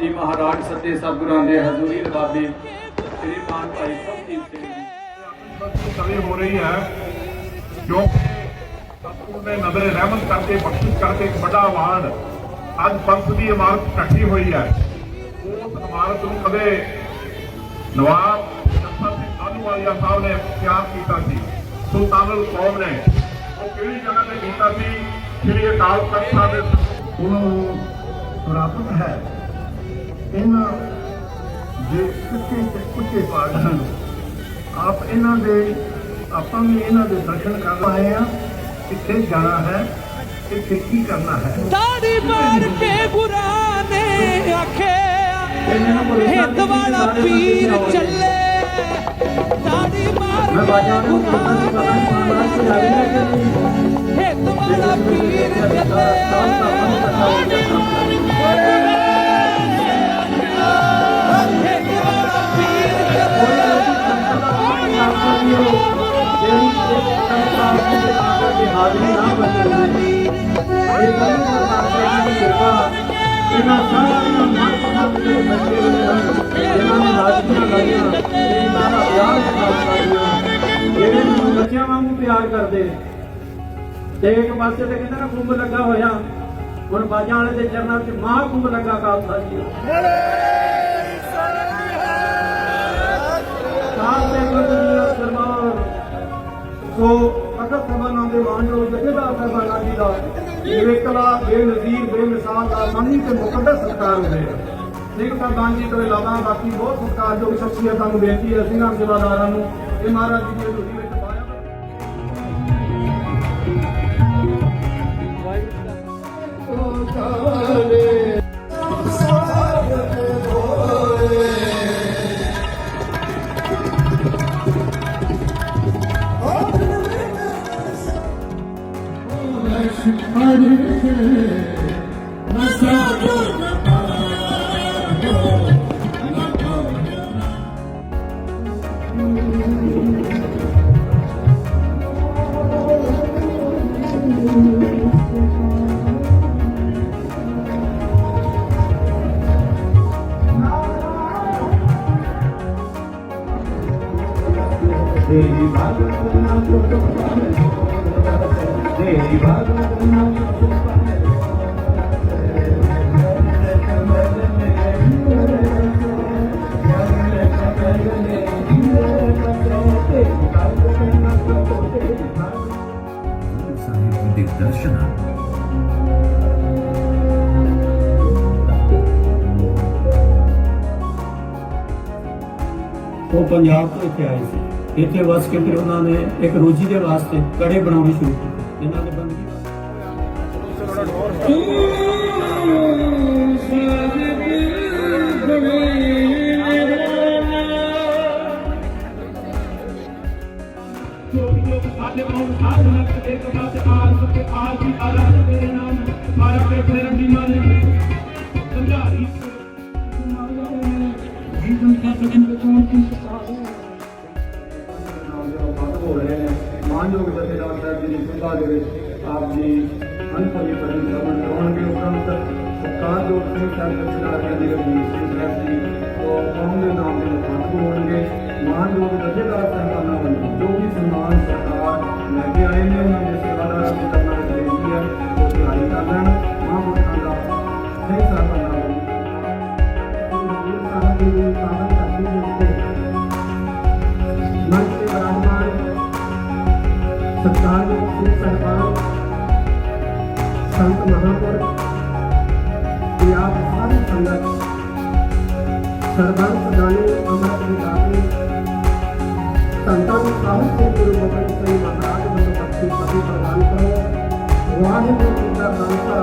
ਜੀ ਮਹਾਰਾਜ ਸੱਚੇ ਸਤਿਗੁਰਾਂ ਦੇ ਹਜ਼ੂਰੀ ਰਬਾਬੀ ਸ੍ਰੀ ਮਾਨ ਭਾਈ ਸਾਹਿਬ ਸਿੰਘ ਜੀ। ਕਵੀ ਹੋ ਰਹੀ ਹੈ ਜੋ ਸਤਿਗੁਰ ਨੇ ਨਦਰ ਰਹਿਮਤ ਕਰਕੇ ਬਖਸ਼ਿਸ਼ ਕਰਕੇ ਇੱਕ ਵੱਡਾ ਆਵਾਨ ਅੱਜ ਪੰਥ ਦੀ ਇਮਾਰਤ ਟੱਟੀ ਹੋਈ ਹੈ। ਉਸ ਇਮਾਰਤ ਨੂੰ ਕਦੇ ਨਵਾਬ ਜੱਸਾ ਸਿੰਘ ਆਲੂਵਾਲੀਆ ਸਾਹਿਬ ਨੇ ਪਿਆਰ ਕੀਤਾ ਸੀ। ਸੁਲਤਾਨੁਲ ਕੌਮ ਨੇ। ਉਹ ਕਿਹੜੀ ਜਗ੍ਹਾ ਤੇ ਕੀਤਾ ਸੀ? ਸ੍ਰੀ ਅਕਾਲ ਤਖਤ ਸਾਹਿਬ ਉਹਨਾਂ ਨੂੰ ਪ੍ਰਾਪਤ ਹੈ। ਇਹਨਾਂ ਦੇ ਉੱਚੇ ਤੇ ਉੱਚੇ ਪਾਠ ਹਨ ਆਪ ਇਹਨਾਂ ਦੇ ਆਪਾਂ ਵੀ ਇਹਨਾਂ ਦੇ ਦਰਸ਼ਨ ਕਰਨ ਆਏ ਆ ਕਿੱਥੇ ਜਾਣਾ ਹੈ ਕਿੱਥੇ ਕੀ ਕਰਨਾ ਹੈ। ਦਾੜੀ ਮਾਰ ਕੇ ਗੁਰਾਂ ਨੇ ਆਖਿਆ ਹਿੰਦ ਵਾਲਾ ਪੀਰ ਚੱਲੇ। ਦਾੜੀ ਮਾਰ ਕੇ ਗੁਰਾਂ ਨੇ ਹਿੰਦ ਵਾਲਾ ਪੀਰ ਚੱਲੇ। ਹਾਜ਼ਰੀ ਨਾ ਬਚੇ ਇਹ ਗੱਲ ਸਰਕਾਰ ਦੀ ਕਿਰਪਾ ਇਹਨਾਂ ਸਾਰਿਆਂ ਮਨਪਸੰਦ ਦੇ ਬੱਚੇ ਹੋਏ ਨੇ ਹਾਜ਼ਰੀਆਂ ਲਾਈਆਂ ਇਹਨਾਂ ਦਾ ਪਿਆਰ ਕਰਦਾ ਜਿਹੜੇ ਨੂੰ ਬੱਚਿਆਂ ਵਾਂਗੂ ਪਿਆਰ ਕਰਦੇ ਤੇ ਇੱਕ ਪਾਸੇ ਤੇ ਕਹਿੰਦੇ ਨਾ ਕੁੰਭ ਲੱਗਾ ਹੋਇਆ। ਹੁਣ ਬਾਜਾਂ ਵਾਲੇ ਦੇ ਚਰਨਾਂ 'ਚ ਮਹਾ ਕੁੰਭ ਲੱਗਾ ਖਾਲਸਾ ਜੀ। ਸਾਧ ਦੇ ਗੁਰਦੁਆਰਾ ਸਰਮਾਰ ਸੋ ਅਗਰ ਸਭਾਨਾਂ ਦੇ ਮਾਨਯੋਗ ਜਥੇਦਾਰ ਸਾਹਿਬਾਨਾਂ ਜੀ ਦਾ ਨਿਵੇਕਲਾ, ਬੇਨਜ਼ੀਰ, ਬੇਮਿਸਾਲ ਦਾ ਮਾਨੀ ਤੇ ਮੁਕੱਦਸ ਸਤਿਕਾਰ ਹੋਵੇ। ਸਿੰਘ ਸਾਹਿਬਾਨ ਜੀ ਤੋਂ ਇਲਾਵਾ ਬਾਕੀ ਬਹੁਤ ਸਤਿਕਾਰਯੋਗ ਸ਼ਖਸੀਅਤਾਂ ਨੂੰ ਬੇਨਤੀ ਹੈ ਸਿੰਘਾਂ ਸੇਵਾਦਾਰਾਂ ਨੂੰ, ਇਹ ਮਹਾਰਾਜ ਜੀ ਸਾਹਿਬ ਉਹ ਪੰਜਾਬ ਤੋਂ ਇੱਥੇ ਆਏ ਸੀ। ਇੱਥੇ ਵਸ ਕੇ ਫਿਰ ਉਹਨਾਂ ਨੇ? ਇੱਕ ਰੋਜੀ ਦੇ ਵਾਸਤੇ ਕੜੇ ਬਣਾਉਣੇ ਸ਼ੁਰੂ ਕੀਤੇ। ਇਹਨਾਂ ਦੇ ਬੰਦਗੀ ਸਾਡੇ ਮੌਨ ਸਾਧ ਨਕ ਦੇ ਕਬਾ ਤੇ ਆਲ ਕੇ ਆਲ ਦੀ ਆਲਾ ਤੇਰੇ ਨਾਮ ਮਾਰਾ ਕੇ ਫੇਰ ਦੀ ਮਾਨੇ ਸਮਝਾਰੀ ਜੀਵਨ ਦਾ ਬਗਨ ਬਚਾਉਣ ਦੀ ਬੰਦ ਹੋ ਰਹੇ ਨੇ ਮਾਨਯੋਗ ਜਥੇਦਾਰ ਸਾਹਿਬ ਜੀ ਦੀ ਸੁਭਾ ਦੇ ਵਿੱਚ ਆਪ ਜੀ ਅਨਪਲੀ ਪੜੀ ਸਮਝ ਕਰਵਾਉਣਗੇ ਉਪਰੰਤ ਸਤਿਕਾਰਯੋਗ ਸਿੰਘ ਸਾਹਿਬ ਦੇ ਸਿਨਾਰਿਆਂ ਦੇ ਰਵੀਰ ਸਿੰਘ ਸਾਹਿਬ ਜੀ ਉਹ ਕੌਮ ਦੇ ਨਾਮ ਦੇ ਮੁਖਾਤਬ ਹੋਣਗੇ ਮਾਨਯੋਗ ਜਥੇਦਾਰ ਸਾਹਿਬਾਨਾਂ ਵੱਲੋਂ ਜੋ ਵੀ ਸਨਮਾਨ ਸਰਕਾਰ ਲੈ ਕੇ ਆਏ ਨੇ ਉਹਨਾਂ ਦੇ ਸੇਵਾਦਾਰਾਂ ਦੀ ਕਰਨਾ ਬੇਨਤੀ ਹੈ ਉਹ ਤਿਆਰੀ ਕਰ ਲੈਣ ਮਹਾਂਪੁਰਖਾਂ ਦਾ ਸਿੰਘ ਸਾਹਿਬਾਨਾਂ ਵੱਲੋਂ ਗੁਰੂ ਸਾਹਿਬ ਜੀ ਦੀ ਪਾਵਨ ਧਰਤੀ ਦੇ ਉੱਤੇ ਮੰਚ ਤੇ ਵਿਰਾਜਮਾਨ ਸਤਿਕਾਰਯੋਗ ਸ੍ਰੀ ਸਰਕਾਰ ਸਰਬੰਸ ਜਾਣੇ ਅਮਰਤ ਵਿਦਾਤੇ ਸੰਤਾਂ ਨੂੰ ਸਾਹਿਬ ਦੇ ਗੁਰੂ ਗੋਬਿੰਦ ਸਿੰਘ ਮਹਾਰਾਜ ਵੱਲੋਂ ਬਖਸ਼ੀ ਪਤੀ ਪ੍ਰਦਾਨ ਕਰੋ। ਵਾਹਿਗੁਰੂ ਜੀ ਦਾ ਖਾਲਸਾ।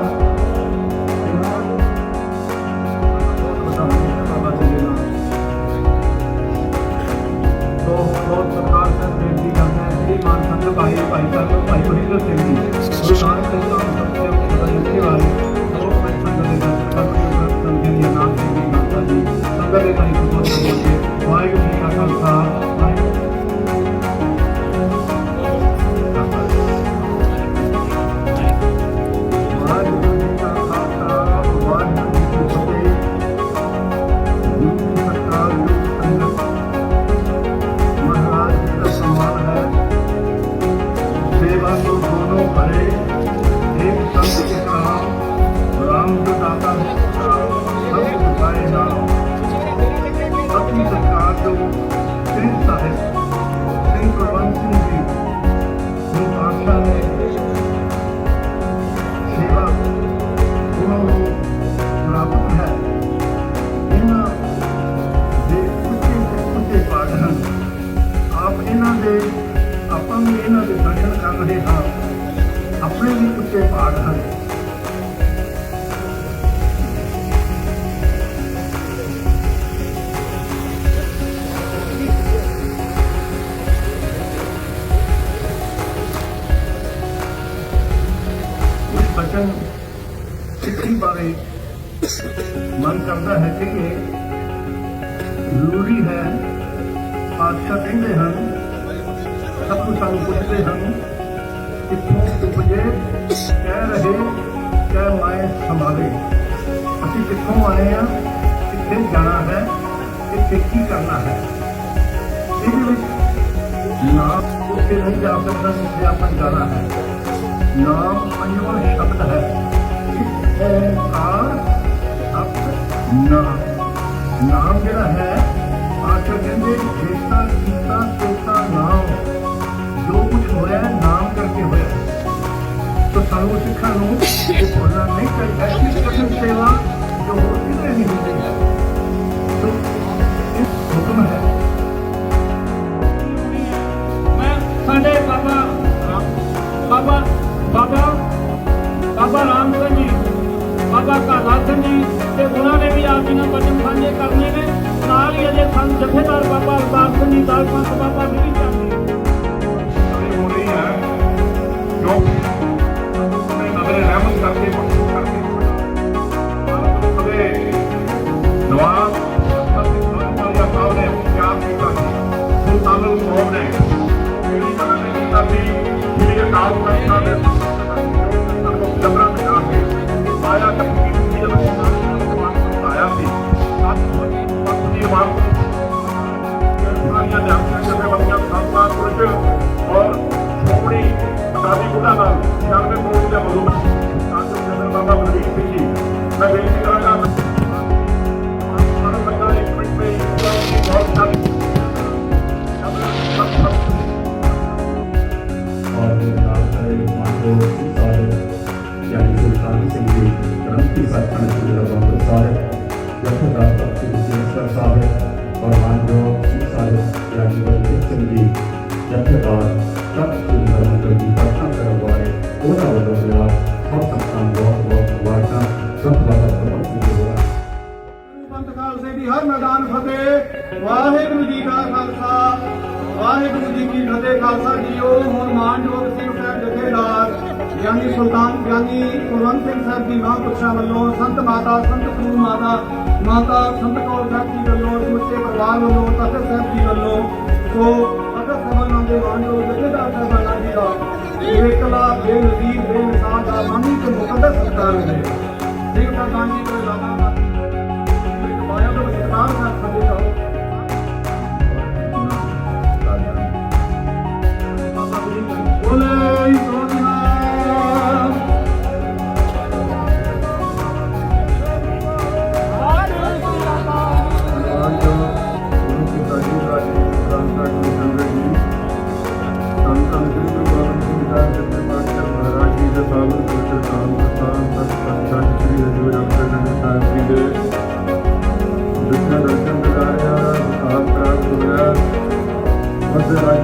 बारे मन करता है कि ज़रूरी है, आज का कहते हैं सब कुछ सामू पूछते हैं। ਕਿੱਥੋਂ ਉਪਜੇ ਕਹਿ ਰਹੇ ਕਹਿ ਮਾਏ ਸੰਭਾਲੇ ਅਸੀਂ ਕਿੱਥੋਂ ਆਏ ਆ ਕਿੱਥੇ ਜਾਣਾ ਹੈ ਕਿੱਥੇ ਕੀ ਕਰਨਾ ਹੈ ਇਹਦੇ ਵਿੱਚ ਨਾਮ ਉੱਥੇ ਨਹੀਂ ਜਾ ਸਕਦਾ ਜਿੱਥੇ ਆਪਾਂ ਜਾਣਾ ਹੈ ਨਾਮ ਪੰਜਵਾਂ ਸ਼ਬਦ ਹੈ ਇੱਕ ਓੰਕਾਰ ਸਤ ਨਾਮ ਨਾਮ ਜਿਹੜਾ ਹੈ ਆਖਰ ਕਹਿੰਦੇ ਜੇਤਾ ਕੀਤਾ ਤੋਤਾ ਨਾਮ ਜੋ ਕੁਝ ਹੋਇਆ ਹੈ, ਨਾਮ ਕਰਕੇ ਹੋਇਆ ਹੈ। ਤੋ ਸਾਨੂੰ ਸਿੱਖਾਂ ਨੂੰ ਇਹ ਭੁੱਲਣਾ ਨਹੀਂ ਚਾਹੀਦਾ ਐਸੀ ਕਠਿਨ ਸੇਵਾ ਜੋ ਗ੍ਰੰਥੀ ਸੱਚਖੰਡ ਬਹੁਤ ਸਾਰੇ ਜਥੇਦਾਰ ਭਗਤੀ ਸਿੰਘ ਸਾਹਿਬ ਔਰ ਮਾਨੋ ਸਾਰੇ ਯਾਨੀ ਬਲਜੀਤ ਸਿੰਘ ਜਥੇਦਾਰ ਸਭ ਸਿੰਘ ਧਰਮ ਜੀ ਪ੍ਰਥਮ ਕਰਵਾਏ ਉਹਨਾਂ ਵੱਲੋਂ ਮੇਰਾ ਸਭ ਸੰਤਾਂ ਬਹੁਤ ਬਹੁਤ ਮੁਬਾਰਕਾਂ ਸਭ ਦਾ ਬਹੁਤ ਬਹੁਤ ਪੰਥ ਖਾਲਸੇ ਦੀ ਹਰ ਮੈਦਾਨ ਫਤਿਹ ਵਾਹਿਗੁਰੂ ਜੀ ਕਾ ਖਾਲਸਾ ਵਾਹਿਗੁਰੂ ਜੀ ਕੀ ਫਤਿਹ ਖਾਲਸਾ ਜੀ, ਉਹ ਹੁਣ ਮਾਨਯੋਗ ਸਿੰਘ ਸਾਹਿਬ ਜਥੇਦਾਰ ਯਾਨੀ ਸੁਲਤਾਨ ਗਿਆਨੀ ਕੁਲਵੰਤ ਸਿੰਘ ਸਾਹਿਬ ਦੀ ਮਹਾਂਪੁਰਸ਼ਾਂ ਵੱਲੋਂ, ਸੰਤ ਮਾਤਾ, ਸੰਤ ਕਰੂ ਮਾਤਾ ਮਾਤਾ ਸੰਤ ਕੌਰ ਸਾਹਿਬ ਜੀ ਵੱਲੋਂ, ਸਮੁੱਚੇ ਪਰਿਵਾਰ ਵੱਲੋਂ, ਤਖਤ ਸਾਹਿਬ ਜੀ ਵੱਲੋਂ, ਸੋ ਤਖਤ ਸਭਨਾਂ ਦੇ ਮਾਨਯੋਗ ਜਥੇਦਾਰ ਸਾਹਿਬਾਨਾਂ ਜੀ ਦਾ ਬੇਕਲਾ, ਬੇਨਜ਼ੀਰ, ਬੇਮਿਸਾਲ ਦਾ ਮਾਨੀ ਤੇ ਮੁਕੱਦਸ ਸਤਿਕਾਰ ਹੈ ਸਿੰਘ ਸਾਹਿਬਾਨ ਜੀ ਤੋਂ ਇਲਾਵਾ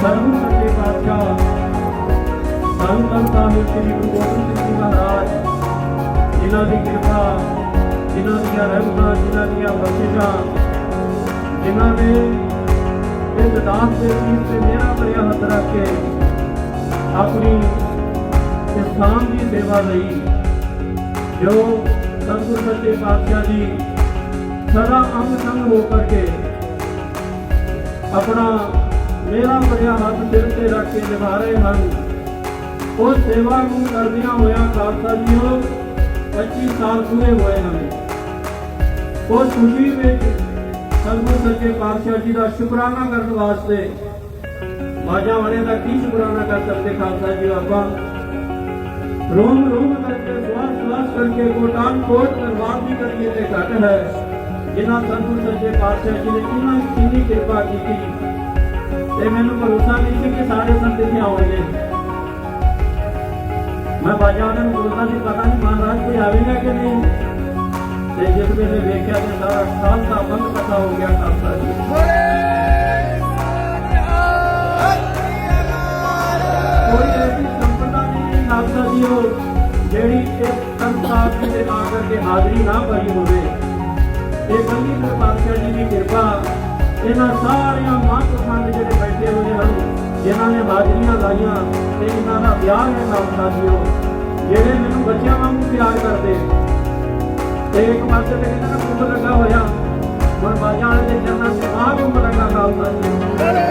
ਸਰਬੂ ਸੱਚੇ ਪਾਤਸ਼ਾਹ ਧੰਨ ਧੰਨ ਸਾਹਿਬ ਸ੍ਰੀ ਗੁਰੂ ਗੋਬਿੰਦ ਸਿੰਘ ਜੀ ਮਹਾਰਾਜ, ਜਿਨ੍ਹਾਂ ਦੀ ਕਿਰਪਾ, ਜਿਨ੍ਹਾਂ ਦੀਆਂ ਰਹਿਮਤਾਂ, ਜਿਨ੍ਹਾਂ ਦੀਆਂ ਬਖਸ਼ਿਸ਼ਾਂ, ਜਿਨ੍ਹਾਂ ਨੇ ਇਸ ਦਾਸ ਦੇ ਸੀਸ ਤੇ ਮੇਰਾ ਭਰਿਆ ਹੱਥ ਰੱਖ ਕੇ ਆਪਣੀ ਇਸਲਾਮ ਦੀ ਸੇਵਾ ਲਈ ਜੋ ਸਤਿਗੁਰ ਸੱਚੇ ਪਾਤਸ਼ਾਹ ਜੀ ਸਦਾ ਅੰਗ ਸੰਗ ਹੋ ਕਰਕੇ ਆਪਣਾ ਮੇਰਾ ਭਰਿਆ ਹੱਥ ਸਿਰ ਤੇ ਰੱਖ ਕੇ ਨਿਭਾ ਰਹੇ ਹਨ। ਉਹ ਸੇਵਾ ਨੂੰ ਕਰਦਿਆਂ ਹੋਇਆ ਖਾਲਸਾ ਜੀਓ 25 ਸਾਲ ਪੂਰੇ ਹੋਏ ਹਨ। ਉਹ ਖੁਸ਼ੀ ਵਿੱਚ ਸਤਿਗੁਰ ਸੱਚੇ ਪਾਤਸ਼ਾਹ ਜੀ ਦਾ ਸ਼ੁਕਰਾਨਾ ਕਰਨ ਵਾਸਤੇ ਬਾਜਾ ਵਾਲੇ ਦਾ ਕੀ ਸ਼ੁਕਰਾਨਾ ਕਰ ਸਕਦੇ ਖਾਲਸਾ ਜੀ ਆਪਾਂ? ਰੋਮ ਰੋਮ ਕਰਕੇ ਸਵਾਸ ਸਵਾਸ ਕਰਕੇ ਕੋਟਾਨ ਕੋਟ ਧੰਨਵਾਦ ਵੀ ਕਰੀਏ ਤੇ ਘਟ ਹੈ। ਜਿਨ੍ਹਾਂ ਸਤਿਗੁਰ ਸੱਚੇ ਪਾਤਸ਼ਾਹ ਜੀ ਨੇ ਕਿੰਨਾ ਕਿੰਨੀ ਕਿਰਪਾ ਕੀਤੀ। ਤੇ ਮੈਨੂੰ ਭਰੋਸਾ ਨਹੀਂ ਸੀ ਕਿ ਸਾਰੇ ਸੰਤ ਇੱਥੇ ਆਉਣਗੇ। ਮੈਂ ਬਾਜਾਂ ਵਾਲਿਆਂ ਨੂੰ ਬੋਲਦਾ ਸੀ, ਪਤਾ ਨਹੀਂ ਮਹਾਰਾਜ ਕੋਈ ਆਵੇਗਾ ਕਿ ਨਹੀਂ? ਤੇ ਜਿਸ ਵੇਲੇ ਵੇਖਿਆ ਤੇ ਸਾਰਾ ਖਾਲਸਾ ਬੰਦ ਇਕੱਠਾ ਹੋ ਗਿਆ, ਖਾਲਸਾ ਜੀ। ਕੋਈ ਐਸੀ ਸੰਪਰਦਾ ਨਹੀਂ ਖਾਲਸਾ ਜੀਓ ਜਿਹੜੀ ਇਸ ਸੰਸਾਰ ਦੇ ਨਾਂ ਕਰਕੇ ਹਾਜ਼ਰੀ ਨਾ ਭਰੀ ਹੋਵੇ। ਇਹ ਕੱਲੀ ਦੇ ਪਾਤਸ਼ਾਹ ਜੀ ਦੀ ਕਿਰਪਾ ਇਹਨਾਂ ਸਾਰਿਆਂ ਮਹਾਂਪੁਰਖਾਂ ਜਿਹੜੇ ਬੈਠੇ ਹੋਏ ਹਨ ਜਿਨ੍ਹਾਂ ਨੇ ਬਾਜਰੀਆਂ ਲਾਈਆਂ ਤੇ ਇਹਨਾਂ ਦਾ ਪਿਆਰ ਹੈ ਖਾਲਸਾ ਜੀਓ ਜਿਹੜੇ ਮੈਨੂੰ ਬੱਚਿਆਂ ਵਾਂਗੂ ਪਿਆਰ ਕਰਦੇ। ਤੇ ਇੱਕ ਪਾਸੇ ਤੇ ਕਹਿੰਦਾ ਨਾ ਕੁੰਭ ਲੱਗਾ ਹੋਇਆ, ਹੁਣ ਬਾਜਾਂ ਵਾਲੇ ਦੇ ਚਰਨਾਂ 'ਚ ਆਹ ਕੁੰਭ ਲੱਗਾ ਖਾਲਸਾ ਜੀ